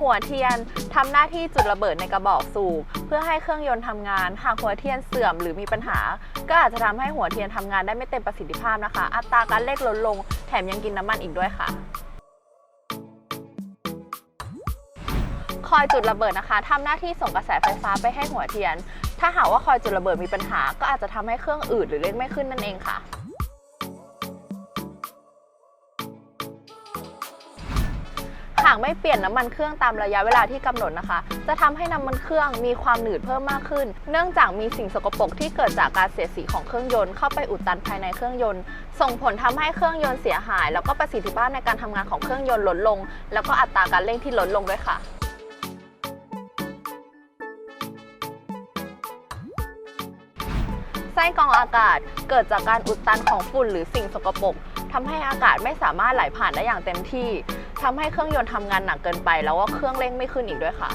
หัวเทียนทำหน้าที่จุดระเบิดในกระบอกสูบเพื่อให้เครื่องยนต์ทำงาน หากหัวเทียนเสื่อมหรือมีปัญหา ก็อาจจะทำให้หัวเทียนทำงานได้ไม่เต็มประสิทธิภาพนะคะ อัตราการเลขลดลง แถมยังกินน้ำมันอีกด้วยค่ะคอยจุดระเบิดนะคะทำหน้าที่ส่งกระแสไฟฟ้าไปให้หัวเทียน ถ้าหากว่าคอยจุดระเบิดมีปัญหา ก็อาจจะทำให้เครื่องอืดหรือเร่งไม่ขึ้นนั่นเองค่ะ หากไม่เปลี่ยนน้ำมันเครื่องตามระยะเวลาที่กำหนดนะคะ จะทำให้น้ำมันเครื่องมีความหนืดเพิ่มมากขึ้น เนื่องจากมีสิ่งสกปรกที่เกิดจากการเสียดสีของเครื่องยนต์เข้าไปอุดตันภายในเครื่องยนต์ ส่งผลทำให้เครื่องยนต์เสียหาย แล้วก็ประสิทธิภาพในการทำงานของเครื่องยนต์ลดลง แล้วก็อัตราการเร่งที่ลดลงด้วยค่ะไส้กรองอากาศเกิดจากการอุดตันของฝุ่นหรือสิ่งสกปรกทำให้อากาศไม่สามารถไหลผ่านได้อย่างเต็มที่ ทำให้เครื่องยนต์ทำงานหนักเกินไป แล้วก็เครื่องเร่งไม่ขึ้นอีกด้วยค่ะ